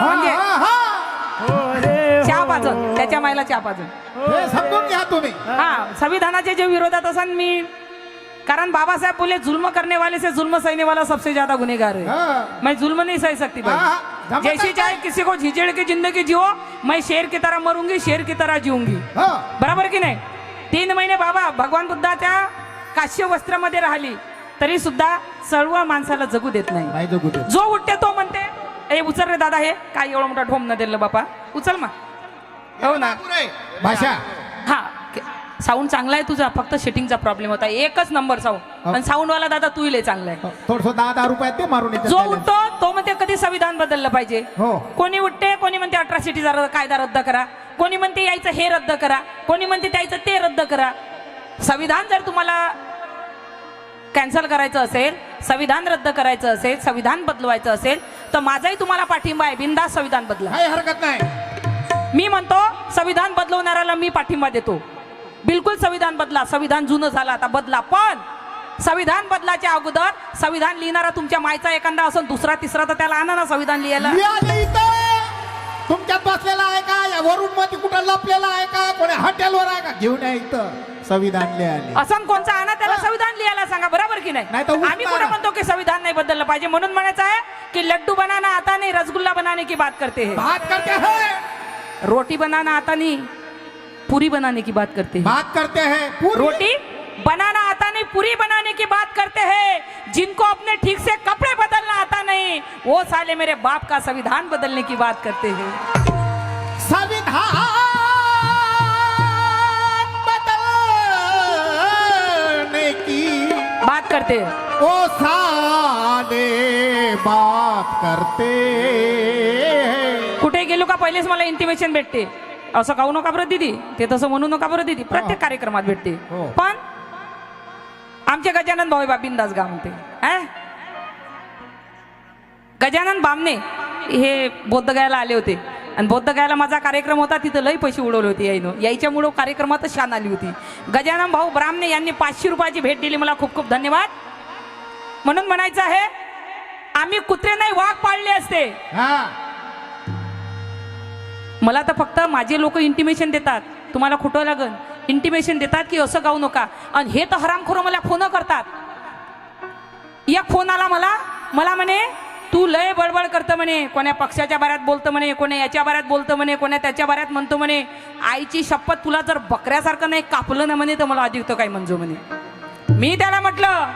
म्हणजे हा, हा. चहा पाजन त्याच्या मायला चहा पाजन. हे समजून घ्या तुम्ही. हा. संविधानाचे जे विरोधात असन मी कारण बाबासाहेब बोले जुल्म करने वाले से जुल्म सहने वाला सबसे ज्यादा गुनेगार है हा. मैं जुल्म नहीं सह सकती हाँ, हाँ, भाई जैसी। चाहे किसी को झिझड़ के जिंदगी जियो मैं शेर की तरह मरूंगी शेर की तरह जीऊंगी. हा. बरोबर की नाही? तीन महिने बाबा भगवान बुद्धाच्या काश्य वस्त्रामध्ये राहिली तरी सुद्धा सर्व माणसाला जगू देत नाही. जो उठते तो म्हणते ए उचल रे दादा हे. काय एवढा मोठा ढोम न दिलं बापा. उचल मा हो ना. भाषा. हा साऊंड चांगला आहे तुझा. फक्त सेटिंगचा प्रॉब्लेम होता. एकच नंबर साऊंड. आणि साऊंड वाला दादा तू लय चांगला आहे. थोडस दहा दहा रुपयात ते मारून येतात जो त्याला. उठतो तो म्हणते कधी संविधान बदललं पाहिजे? हो. कोणी उठते कोणी म्हणते अट्रॉसिटीचा रद्द- कायदा रद्द करा. कोणी म्हणते यायचं हे रद्द करा. कोणी म्हणते त्याचं ते रद्द करा. संविधान जर तुम्हाला कॅन्सल करायचं असेल संविधान रद्द करायचं असेल संविधान बदलवायचं असेल तर माझाही तुम्हाला पाठिंबा आहे. बिंदास संविधान बदला. काही हरकत नाही. मी म्हणतो संविधान बदलवणाऱ्याला मी पाठिंबा देतो. बिलकुल संविधान बदला. संविधान जुनं झालं आता बदला. पण संविधान बदलाच्या अगोदर संविधान लिहिणारा तुमच्या मायचा एखादा असून दुसरा तिसरा तर त्याला आणा ना संविधान लिहायला. मी आले इथं. तुमच्यात बसलेला आहे का? या वरून मध्ये कुठं लपलेला आहे का? कोणी हॉटेलवर आहे का? घेऊन या इथं. संविधान लिहायला असं कोणचा आणा त्याला संविधान लिहायला सांगा बरोबर की नाही? नाही तर उठणार. आम्ही कुठे म्हणतो की संविधान नाही बदललं पाहिजे? म्हणून म्हणायचं आहे की लड्डू बनाना आता नाही रसगुल्ला बनाने की बात करते हैं. बात करते हैं. रोटी बनाना आता नहीं पूरी बनाने की बात करते हैं. बात करते हैं पूरी. रोटी बनाना आता नहीं पूरी बनाने की बात करते हैं. जिनको अपने ठीक से कपड़े बदलना आता नहीं वो साले मेरे बाप का संविधान बदलने की बात करते हैं। संविधान बात करते। ओ साले बात करते। कुठे गेलो का पहिलेच मला इंटिमेशन भेटते. असं काहू नका बरं दिदी ते तसं म्हणू नका बरं दिदी प्रत्येक कार्यक्रमात भेटते. हो. पण आमचे गजानन भाऊ बिंदास गा म्हणते. अं? गजानन बामणे हे बौद्ध गायला आले होते. आणि बौद्ध गायला माझा कार्यक्रम होता तिथं लई पैसे उडवले होते याईनं यायच्यामुळं कार्यक्रमातच शान आली होती. गजानन भाऊ ब्राह्मणे यांनी पाचशे रुपयाची भेट दिली मला खूप खूप धन्यवाद. म्हणून म्हणायचं आहे आम्ही कुत्रे नाही वाघ पाळले असते. हा. मला तर फक्त माझे लोक इंटिमेशन देतात. तुम्हाला खोटं लागन? इंटिमेशन देतात की असं गाऊ नका. आणि हे तर हरामखोरं मला फोन करतात. एक फोन आला मला मला म्हणे तू लय बडबड करतं म्हणे. कोण्या पक्षाच्या बाऱ्यात बोलतं म्हणे कोण्या याच्या बाऱ्यात बोलतं म्हणे कोण्या त्याच्या बाऱ्यात म्हणतो म्हणे. आईची शपथ तुला जर बकऱ्यासारखं नाही कापलं ना म्हणे तर मला अधिक काय म्हणजो म्हणे. मी त्याला म्हटलं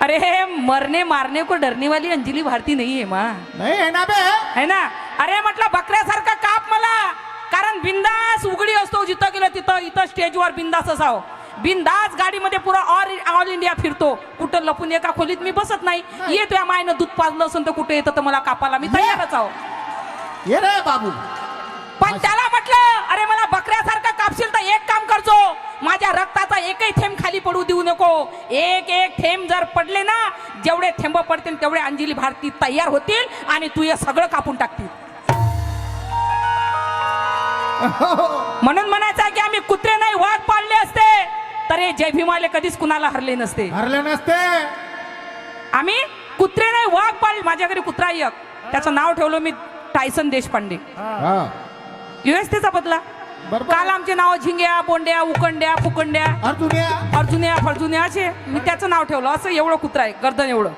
अरे हे मरने मारने को डरने वाली अंजली भारती नाही आहे मा. नाही है ना बे? है ना? अरे म्हटलं बकऱ्यासारखा काप मला कारण बिंदास उघडी असतो जिथं गेलो तिथं इथं स्टेजवर बिंदास असावं. बिंदास गाडीमध्ये पुरा ऑल ऑल इंडिया फिरतो. कुठं लपून एका खोलीत मी बसत नाही. येतो या मायनं दूध पाजलं असून तर कुठे येतं तर मला कापाला मी तयारच आहो. ये रे बाबू. पण त्याला म्हटलं अरे मला बकऱ्यासारखा कापशील तर एक काम करजो. माझ्या रक्ताचा एकही थेंब खाली पडू देऊ नको. एक एक थेंब जर पडले ना जेवढे थेंब पडतील तेवढे अंजली भारती तयार होतील आणि तू हे सगळं कापून टाकतील. म्हणून म्हणायचं आहे की आम्ही कुत्रे नाही वाघ तर हे जय भीमाले कधीच कुणाला हरले नसते. हरले नसते. आम्ही कुत्रे नाही वाघ पाळले माझ्या घरी कुत्रा आहे एक. त्याचं नाव ठेवलं मी टायसन देशपांडे. हा. युएसटीचा बदला. काल आमचे नाव झिंग्या बोंड्या उकंड्या फुकंड्या. अर्जुन या अर्जुन्या फर्जुन्या असे मी त्याचं नाव ठेवलं. असं एवढं कुत्रा आहे गर्दन एवढं.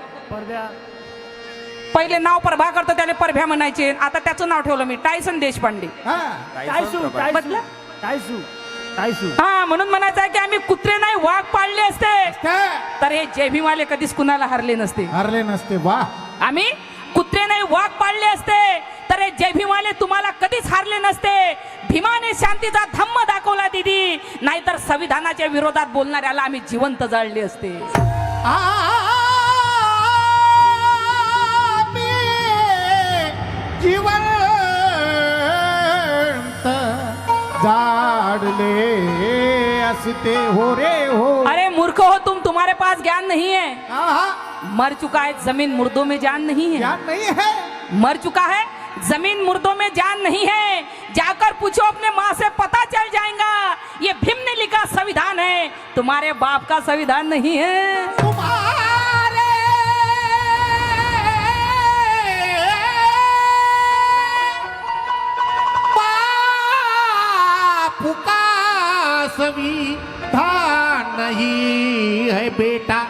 पहिले नाव परभा करतं त्याने परभ्या म्हणायचे. आता त्याचं नाव ठेवलं मी टायसन देशपांडे. हा. टायसू. हा म्हणून म्हणायचं आहे की आम्ही कुत्रे नाही वाघ पाळले असते तर हे जय भीमाले कधीच कुणाला हरले नसते हरले नसते वा आम्ही कुत्रे नाही वाघ पाळले असते तर हे जय भीमाले तुम्हाला कधीच हारले नसते भीमाने शांतीचा धम्म दाखवला दिदी नाहीतर संविधानाच्या विरोधात बोलणाऱ्याला आम्ही जिवंत जाळले असते जीवंत जाडले असते हो रे हो। अरे मूर्ख हो तुम तुम्हारे पास ज्ञान नहीं है। मर चुका है ज़मीन मुर्दों में जान नहीं है। ज्ञान नहीं है। मर चुका है ज़मीन मुर्दों में जान नहीं है। जाकर पूछो अपने माँ से पता चल जाएगा। ये भीम ने लिखा संविधान है। तुम्हारे बाप का संविधान नहीं है। तुम्हारे संविधान है बेटा।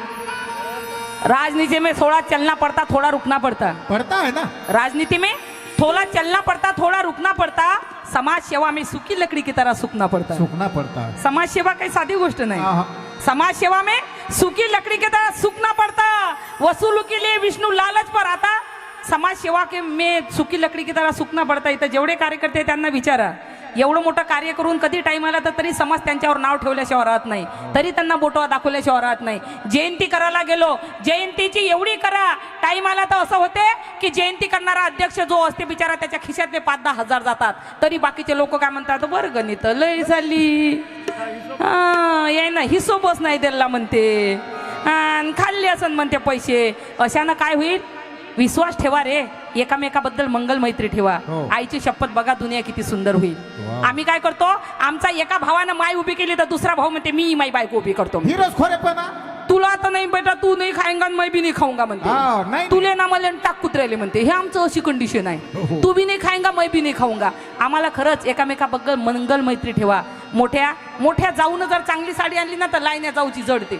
राजनीति में थोड़ा चलना पड़ता थोड़ा रुकना पड़ता। पढ़ता है ना? राजनीति में थोड़ा चलना पड़ता थोड़ा रुकना पड़ता समाज सेवा में सूखी लकड़ी की तरह सूखना पड़ता। सूखना पड़ता है। समाज सेवा काही साधी गोष्ट नाही. समाज सेवा में सूखी लकड़ी की तरह सूखना पड़ता। वसूल के लिए विष्णू लालच पर आता। समाज सेवा के में सुकी लकडी की तरह सुकना पडता। इथं जेवढे कार्यकर्ते त्यांना विचारा। एवढं मोठं कार्य करून कधी टाईम आला तर तरी समाज त्यांच्यावर नाव ठेवल्याशिवाय राहत नाही. तरी त्यांना बोटवा दाखवल्याशिवाय राहत नाही. जयंती करायला गेलो जयंतीची एवढी करा टाईम आला तर असं होते की जयंती करणारा अध्यक्ष जो असते बिचारा त्याच्या खिशातले पाच दहा हजार जातात. तरी बाकीचे लोक काय म्हणतात बरं गणित लय झाली. हा याय ना हिशोबच नाही त्याला म्हणते. आणि खाल्ले असन म्हणते पैसे. अशानं काय होईल? विश्वास ठेवा रे. एकामेकाबद्दल मंगल मैत्री ठेवा. हो. आईची शपथ बघा दुनिया किती सुंदर होईल. आम्ही काय करतो? आमचा एका भावानं माय उभी केली तर दुसरा भाऊ म्हणते मी माई बायको उभी करतो. खोरेपणा. तुला तर नाही बेटा तू नाही खाएंगा आणि मैं भी नाही खाऊंगा हा, म्हणते नाही. तुले ना मला टाक कुत्र्याले म्हणते. हे आमचं अशी कंडिशन हो, आहे. हो. तू बी नाही खाएंगा मैं बी नाही खाऊंगा. आम्हाला खरंच एकामेकाबद्दल मंगल मैत्री ठेवा. मोठ्या मोठ्या जाऊन जर चांगली साडी आणली ना तर लाईन्या जाऊची जडते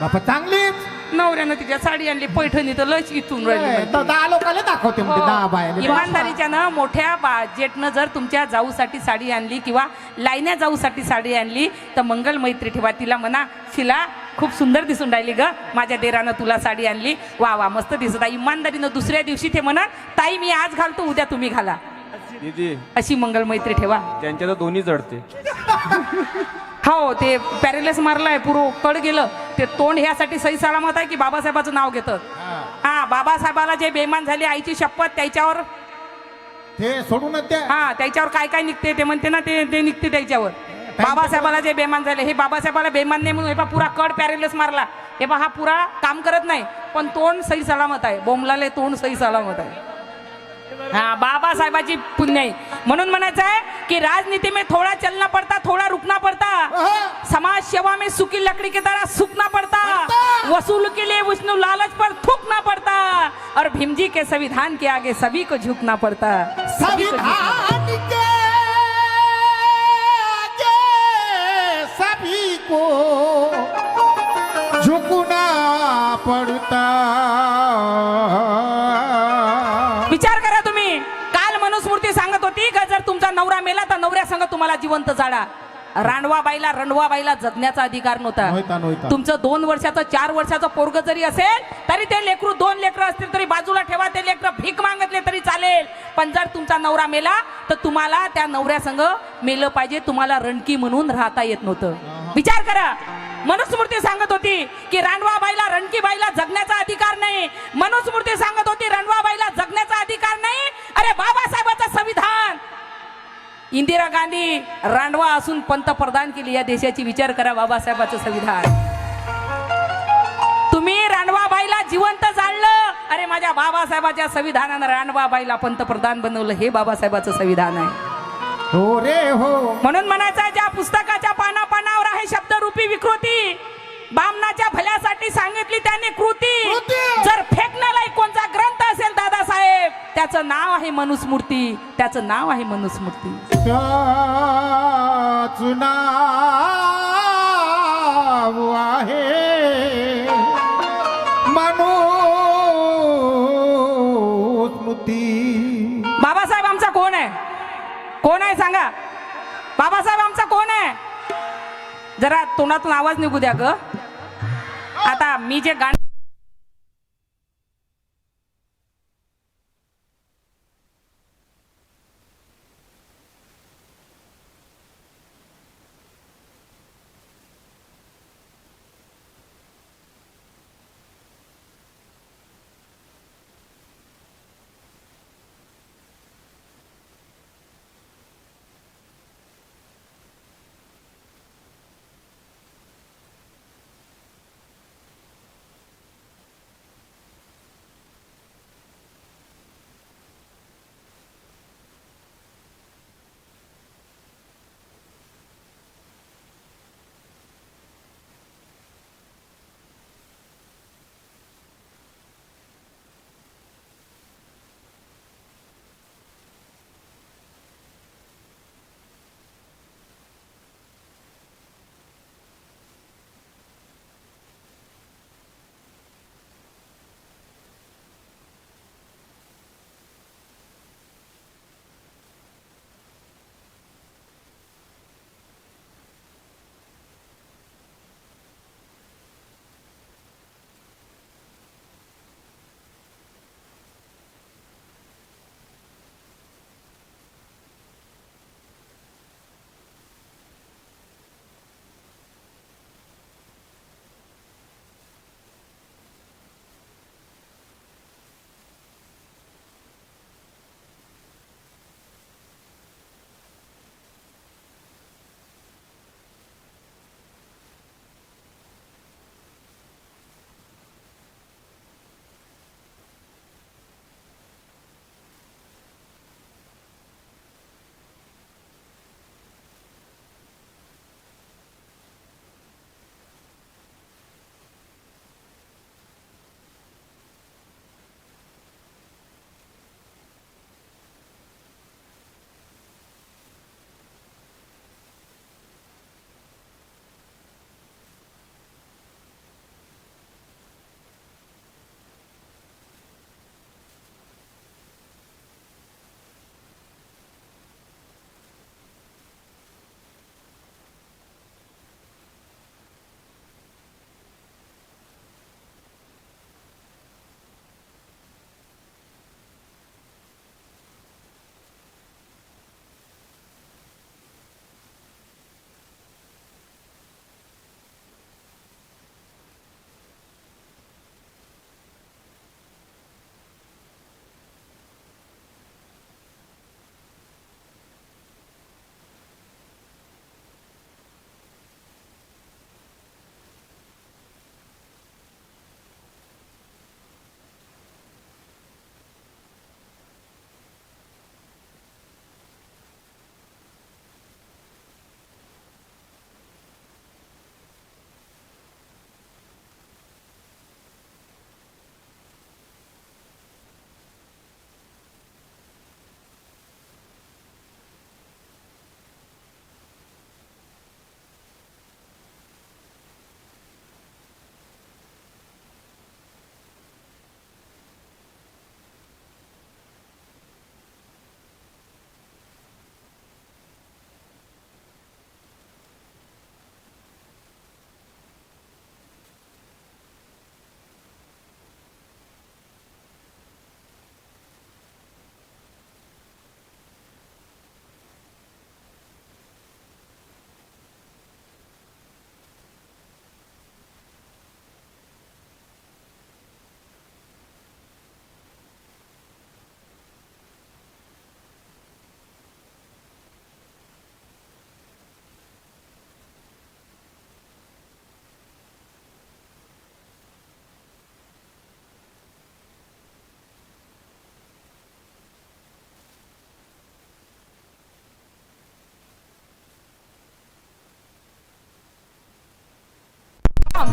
बापा चांगलीच नवऱ्यानं तिच्या साडी आणली पैठणी तर लच इथून राहिली दहा लोकांना दाखवते म्हणजे हो. दहा बाया इमानदारीच्या ना मोठ्या बा- जेठनं जर तुमच्या जाऊसाठी साडी आणली किंवा लाईन्या जाऊसाठी साडी आणली तर मंगल मैत्री ठेवा. तिला म्हणा शिला खूप सुंदर दिसून राहिली ग. माझ्या देरानं तुला साडी आणली. वा वा मस्त दिसत आहे. इमानदारीनं दुसऱ्या दिवशी ते म्हणा ताई मी आज घालतो उद्या तुम्ही घाला. दीदी. अशी मंगल मैत्री ठेवा. त्यांच्या तर दोन्ही जडते. हो ते पॅरेलेस मारलाय पुरो कड गेलं. ते तोंड ह्यासाठी सही सलामत आहे की बाबासाहेबाचं नाव घेतं. हा. बाबासाहेबाला जे बेमान झाली आईची शपथ त्याच्यावर ते सोडूनच द्या हा त्याच्यावर काय काय निघते ते म्हणते ना ते ते निघते त्याच्यावर. बाबासाहेबाला जे बेमान झाले हे बाबासाहेबाला बेमान नाही म्हणून हे पहा पुरा कड पॅरेलस मारला. हे पहा हा पुरा काम करत नाही पण तोंड सही सलामत आहे. बोमलाले तोंड सही सलामत आहे. हा बाबासाहेबाची पुण्य आहे. म्हणून म्हणायचं आहे की राजनीति में थोड़ा चलना पड़ता थोड़ा रुकना पड़ता. समाज सेवा में सूखी लकड़ी की तरह सूखना पड़ता. वसूल के लिए विष्णु लालच पर थूकना पड़ता. और भीम जी के संविधान के आगे सभी को झुकना पड़ता. सभी को झुकना संविधान के आगे सभी को झुकना पड़ता। नवऱ्या संग तुम्हाला जिवंत जाडा. रांडवा बाईला रणवा बाईला जगण्याचा अधिकार नव्हता. तुमचं दोन वर्षाचं चार वर्षाचं पोरग जरी असेल तरी ते लेकरू दोन लेकरं असतील तरी बाजूला ठेवा ते लेकरं भीक मागतले तरी चालेल. पण जर तुमचा नवरा मेला तर तुम्हाला त्या नवऱ्या संग मेलं पाहिजे तुम्हाला रणकी म्हणून राहता येत नव्हतं. विचार करा. मनुस्मृती सांगत होती की रांडवा बाईला रणकी बाईला जगण्याचा अधिकार नाही. मनुस्मृती सांगत होती रणवा बाईला जगण्याचा अधिकार नाही. अरे बाबासाहेबाचं संविधान. इंदिरा गांधी रांडवा असून पंतप्रधान केली. या देशाची विचार करा बाबासाहेबाचं संविधान. तुम्ही रांडवाबाईला जिवंत जाणलं अरे माझ्या बाबासाहेबाच्या संविधानानं रांडवाबाईला पंतप्रधान बनवलं. हे बाबासाहेबाचं संविधान आहे. हो रे हो. म्हणून म्हणायचं आहे, ज्या पुस्तकाच्या पाना पानावर आहे शब्दरूपी विकृती बामनाच्या भल्यासाठी सांगितली त्याने कृती. कृती. जर फेकण्यालायक कोणता ग्रंथ असेल दादासाहेब त्याचं नाव आहे मनुस्मृती. त्याचं नाव आहे नाव आहे बाबासाहेब आमचा कोण आहे? कोण आहे सांगा? बाबासाहेब आमचा जरा तोंडातून आवाज निघू द्या ग. आता मी जे गाणं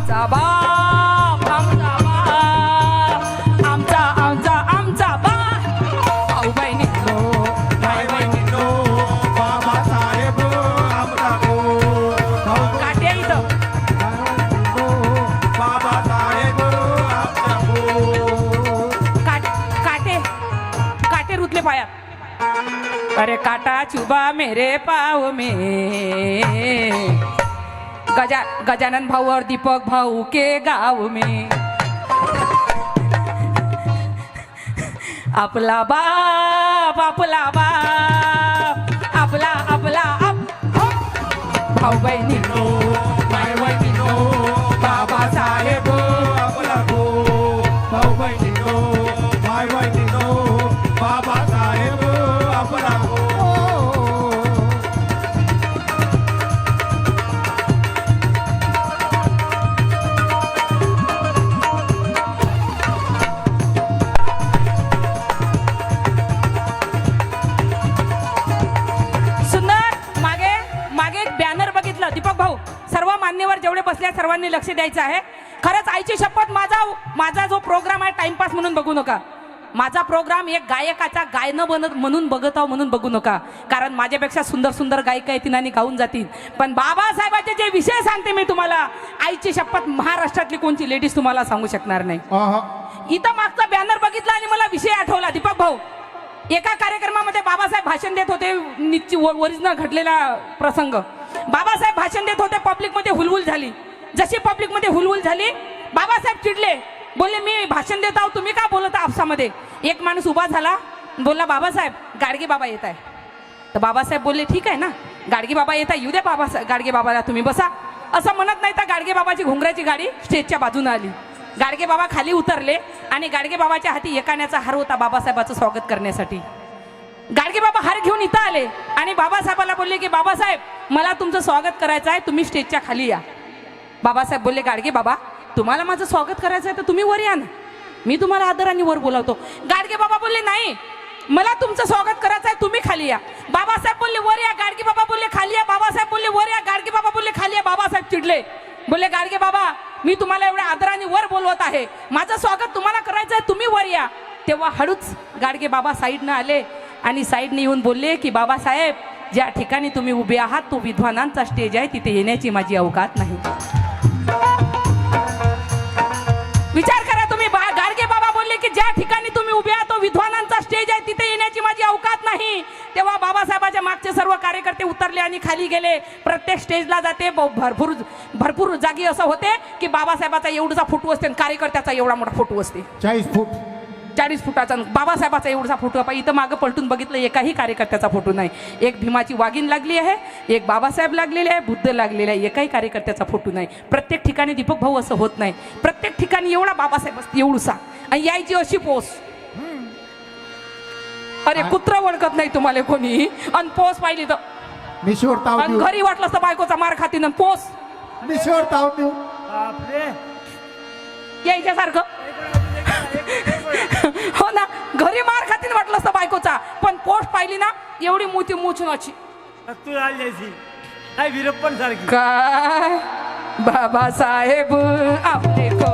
आमचा बाप आमचा बाप आमचा आमचा आमचा बाप. भाऊ बहिणी भाई बहिणींनो, बाबासाहेब आमचा भाऊ हो. काटे इथं. बाबासाहेब आमचा काट काटे काटे रुतले पायात. अरे काटा चुबा मेरे पाव में. गजा गजानन भाऊ और दीपक भाऊ के गाव में। आपला बाप आपला बाप आपला आपला आप हो। भाऊ बहिणी लक्ष द्यायचं आहे. खरंच आईची शपथ माझा माझा जो प्रोग्राम आहे टाइमपास म्हणून बघू नका. माझा प्रोग्राम एक गायकाचा गायनं बनत म्हणून बघत आहो म्हणून बघू नका. कारण माझ्यापेक्षा सुंदर सुंदर गायिका येतील आणि गाऊन जातील. पण बाबासाहेबाचे जे विषय सांगते मी तुम्हाला आईची शपथ महाराष्ट्रातली कोणती लेडीज तुम्हाला सांगू शकणार नाही. इथं मागचा बॅनर बघितला आणि मला विषय आठवला दीपक भाऊ. एका कार्यक्रमामध्ये बाबासाहेब भाषण देत होते निश्चित ओरिजिनल घडलेला प्रसंग. बाबासाहेब भाषण देत होते पब्लिकमध्ये हुलहुल झाली. जशी पब्लिकमध्ये हुलहुल झाली बाबासाहेब चिडले. बोलले मी भाषण देत आहो तुम्ही का बोलत आपसामध्ये? एक माणूस उभा झाला बोलला बाबासाहेब गाडगे बाबा येत आहे. तर बाबासाहेब बोलले ठीक आहे ना गाडगे बाबा येत आहे येऊ द्या बाबा गाडगे बाबाला तुम्ही बसा. असं म्हणत नाही तर गाडगे बाबाची घुंगराची गाडी स्टेजच्या बाजूने आली. गाडगे बाबा खाली उतरले आणि गाडगे बाबाच्या हाती एकाण्याचा हार होता बाबासाहेबाचं स्वागत करण्यासाठी. गाडगे बाबा हार घेऊन इथं आले आणि बाबासाहेबाला बोलले की बाबासाहेब मला तुमचं स्वागत करायचं आहे तुम्ही स्टेजच्या खाली या. बाबासाहेब बोलले गाडगे बाबा तुम्हाला माझं स्वागत करायचं आहे तर तुम्ही वर या ना. मी तुम्हाला आदराने वर बोलावतो. गाडगे बाबा बोलले नाही मला तुमचं स्वागत करायचं आहे तुम्ही खाली या. बाबासाहेब बोलले वर या. गाडगे बाबा बोलले खाली या. बाबासाहेब बोलले वर या. गाडगे बाबा बोलले खाली या. बाबासाहेब चिडले. बोलले गाडगे बाबा मी तुम्हाला एवढ्या आदराने वर बोलवत आहे. माझं स्वागत तुम्हाला करायचं आहे तुम्ही वर या. तेव्हा हळूच गाडगे बाबा साईडनं आले आणि साईडने येऊन बोलले की बाबासाहेब ज्या ठिकाणी तुम्ही उभे आहात तो विद्वानांचा स्टेज आहे तिथे येण्याची माझी अवकात नाही. विचार करा तुम्ही. बा- गाडगे बाबा बोलले की ज्या ठिकाणी तुम्ही उभे आहात तो विद्वानांचा स्टेज आहे. तिथे येण्याची माझी अवकात नाही. तेव्हा बाबासाहेबाच्या मागचे सर्व कार्यकर्ते उतरले आणि खाली गेले. प्रत्येक स्टेजला जाते. ब- भरपूर भरपूर जागी असं होते की बाबासाहेबाचा एवढाचा फोटो असते आणि कार्यकर्त्याचा एवढा मोठा फोटो असते. चाळीस फूट. चाळीस फुटाचा बाबासाहेबाचा एवढा फोटो आहे. इथं मागं पलटून बघितलं एकाही कार्यकर्त्याचा फोटो नाही. एक भीमाची वाघीण लागली आहे एक बाबासाहेब लागलेले आहे बुद्ध लागलेले आहे एकाही कार्यकर्त्याचा फोटो नाही. प्रत्येक ठिकाणी दीपक भाऊ असं होत नाही. प्रत्येक ठिकाणी एवढा बाबासाहेब असते एवढूसा. आणि यायची अशी पोस. अरे कुत्र ओळखत नाही तुम्हाला कोणी. आणि पोस पाहिली तर आणि घरी वाटलं तर बायकोचा मार खातीन पोस. यायच्यासारखं. हो ना घरी मार खातीन वाटलं असतं बायकोचा पण पोस्ट पाहिली ना एवढी मोठी मुचनाची तू आली जायची काय विरप्पन सारखी. काय? बाबासाहेब आपले को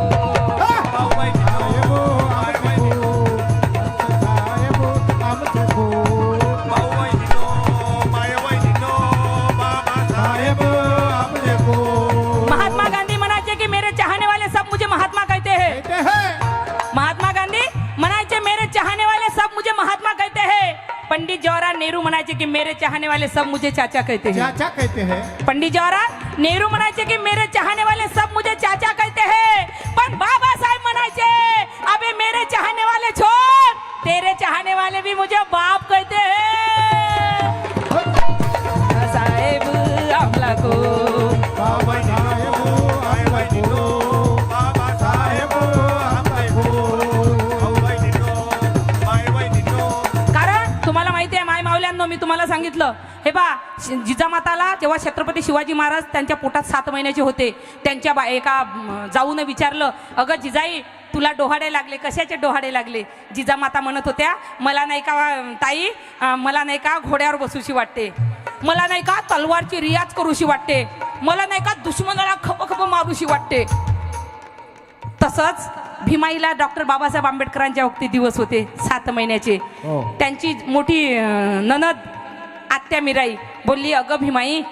पंडित जवाहरलाल नेहरू म्हणायचे की मेरे चाहने वाले सब मुझे चाचा कहते हैं. चाचा कहते हैं। पंडित जवाहरलाल नेहरू म्हणायचे की मेरे चाहने वाले सब मुझे चाचा कहते हैं. पण बाबासाहेब म्हणायचे अबे मेरे चाहने वाले छोड़ तेरे चाहने वाले भी मुझे बाप कहते हैं. साहेब आमला को तुम्हाला सांगितलं. हे बा जिजामाताला जेव्हा छत्रपती शिवाजी महाराज त्यांच्या पोटात सात महिन्याचे होते त्यांच्या बा एका जाऊन विचारलं अगं जिजाई तुला डोहाडे लागले कशाचे डोहाडे लागले? जिजामाता म्हणत होत्या मला नाही का ताई मला नाही का घोड्यावर बसूशी वाटते. मला नाही का तलवारची रियाज करूशी वाटते. मला नाही का दुश्मनाला खप खप मारूशी वाटते. तसंच भीमाईला डॉक्टर बाबासाहेब आंबेडकरांच्या वक्ती दिवस होते सात महिन्याचे. हो. त्यांची मोठी ननद आत्या मिराई बोलली अगं भीमाई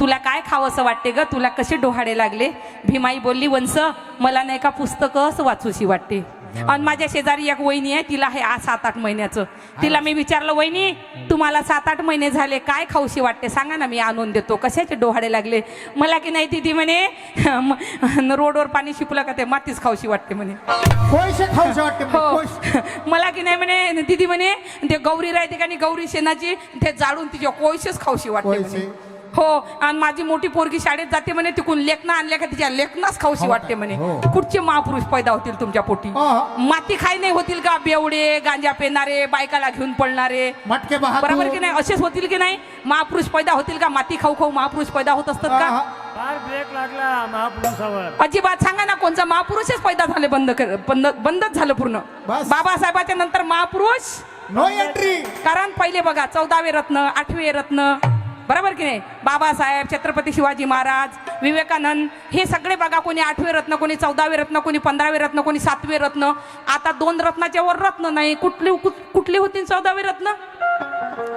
तुला काय खावं असं वाटते ग? तुला कसे डोहाडे लागले? भीमाई बोलली वंस मला नाही का पुस्तकं वाचूशी वाटते. आणि माझ्या शेजारी एक वहिनी आहे तिला आहे आ सात आठ महिन्याचं. तिला मी विचारलं वहिनी तुम्हाला सात आठ महिने झाले काय खाऊशी वाटते? सांगा ना मी आणून देतो. कशाचे डोहाडे लागले? मला की नाही दिदी म्हणे रोडवर पाणी शिपलं का ते मातीच खाऊशी वाटते म्हणे. खाऊशे वाटते हो. मला की नाही म्हणे दिदी म्हणे ते गौरी राहते का गौरी शेणाची ते जाळून तिच्या कोळशेच खाऊशी वाटते. हो आणि माझी मोठी पोरगी शाळेत जाते म्हणे तिकून लेखना आणल्या का तिच्या लेखनाच खाऊशी हो वाटते? म्हणे. हो. कुठचे महापुरुष पैदा होतील तुमच्या पोटी. माती खाय नाही होतील का बेवडे गांजा पेणारे बायकाला घेऊन पळणारे? मटके बरोबर की नाही? असेच होतील की नाही? महापुरुष पैदा होतील का? माती खाऊ खाऊ महापुरुष पैदा होत असतात का. फार ब्रेक लागला महापुरुषावर. अजिबात सांगा ना कोणचा महापुरुषच पैदा झाले बंद कर- बंद बंदच झालं पूर्ण. बस. बाबासाहेबाच्या नंतर महापुरुष? नो एंट्री कारण पहिले बघा चौदावे रत्न आठवे रत्न बरोबर की नाही? बाबासाहेब छत्रपती शिवाजी महाराज विवेकानंद हे सगळे बघा कोणी आठवे रत्न कोणी चौदावे रत्न कोणी पंधरावे रत्न कोणी सातवे रत्न. आता दोन रत्नाच्या वर रत्न नाही कुठली कुठ- कुठली होती चौदावे रत्न?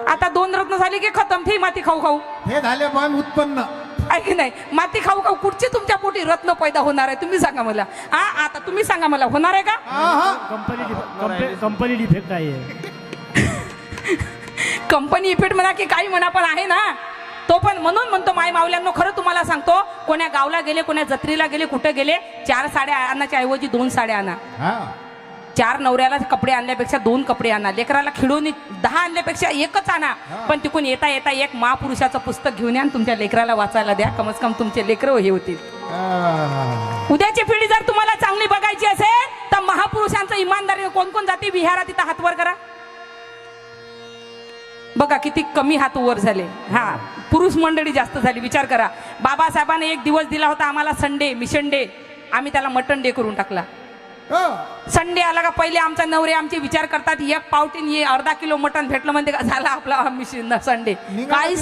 आता दोन रत्न झाले की खतम ठी माती खाऊ खाऊ. हे झाले मन उत्पन्न. आहे की नाही? माती खाऊ खाऊ कुठचे तुमच्या पोटी रत्न पैदा होणार आहे? तुम्ही सांगा मला. हा आता तुम्ही सांगा मला होणार आहे का? हा हा. कंपनी कंपनी डिफेक्ट आहे. कंपनी इफेक्ट म्हणा की काही म्हणा पण आहे ना. तो पण म्हणून म्हणतो माय मावल्यांनो खरं तुम्हाला सांगतो कोण्या गावला गेले कोण्या जत्रेला गेले कुठे गेले चार साड्या आणण्याच्या ऐवजी दोन साड्या आणा. हा. चार नवऱ्याला कपडे आणल्यापेक्षा दोन कपडे आणा. लेकराला खिळून दहा आणल्यापेक्षा एकच आणा. पण तिकून येता येता एक महापुरुषाचं पुस्तक घेऊन या आणि तुमच्या लेकराला वाचायला द्या. कमस कम तुमचे लेकरं हे होतील. उद्याची पिढी जर तुम्हाला चांगली बघायची असेल तर महापुरुषांचं इमानदारी कोण कोण जाते? विहारात तिथं हात वर करा. बघा किती कमी हात वर झाले. हा पुरुष मंडळी जास्त झाली. विचार करा. बाबासाहेबांनी एक दिवस दिला होता आम्हाला संडे मिशन डे. आम्ही त्याला मटन डे करून टाकला. संडे आला का पहिले आमचा नवरे आमचे विचार करतात एक पावटीन ये अर्धा किलो मटन भेटलं म्हणजे का झाला आपला मिशन संडे. काहीच